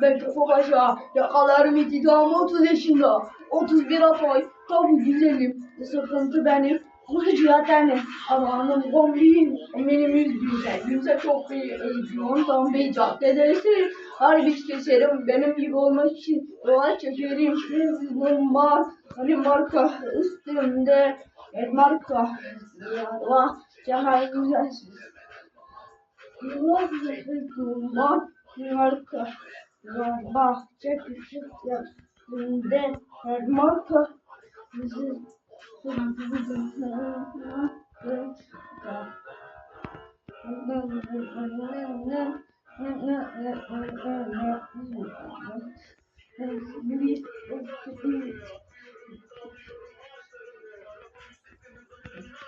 Ben Kafa Paşa, yakalarım iktidamı 30 yaşında, 31 Atay, tabi güzelim, sıkıntı benim, Hıcıya benim, amanım kombiyim, benim yüz güzel, güzel çok bir eğitiyorum, tam bir caddedesi, her bir keserim, benim gibi olmak için. Yola çekerim, siz bomba, hani marka üstümde, et marka, güzelsiz. Yıllar bomba, marka, bahçe küçük yaptığında, her marka, bizi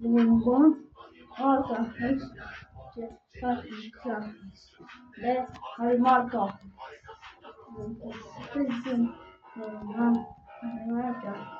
Durma. Marka. Ve hay marka. Kızım. Marka. Marka.